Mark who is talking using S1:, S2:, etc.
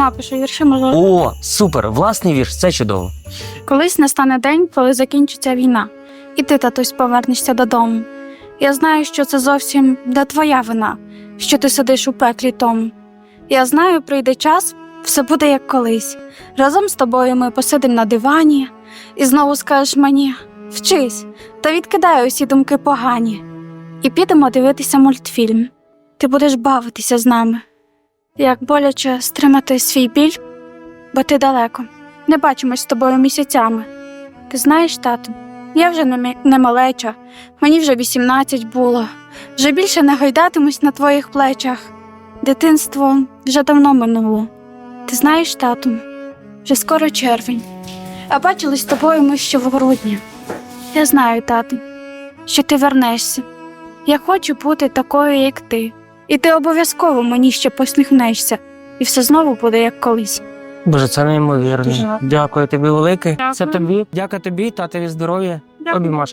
S1: сама пишу вірші, можу.
S2: О, супер! Власний вірш, це чудово.
S1: Колись настане день, коли закінчиться війна, і ти, татусь, повернешся додому. Я знаю, що це зовсім не твоя вина, що ти сидиш у пеклі тому. Я знаю, прийде час, все буде як колись. Разом з тобою ми посидимо на дивані, і знову скажеш мені вчись, та відкидай усі думки погані. І підемо дивитися мультфільм. Ти будеш бавитися з нами. Як боляче стримати свій біль, бо ти далеко. Не бачимось з тобою місяцями. Ти знаєш, тату, я вже не, не малеча, мені вже 18 було. Вже більше не гойдатимусь на твоїх плечах. Дитинство вже давно минуло. Ти знаєш, тату, вже скоро червень, а бачились з тобою ми ще в грудні. Я знаю, тату, що ти вернешся. Я хочу бути такою, як ти, і ти обов'язково мені ще посміхнешся, і все знову буде як колись.
S2: Боже, це неймовірно. Дякую тобі велике.
S1: Дякую.
S2: Це тобі. Дякую тобі, татові здоров'я.
S1: Дякую.
S2: Обіймаш.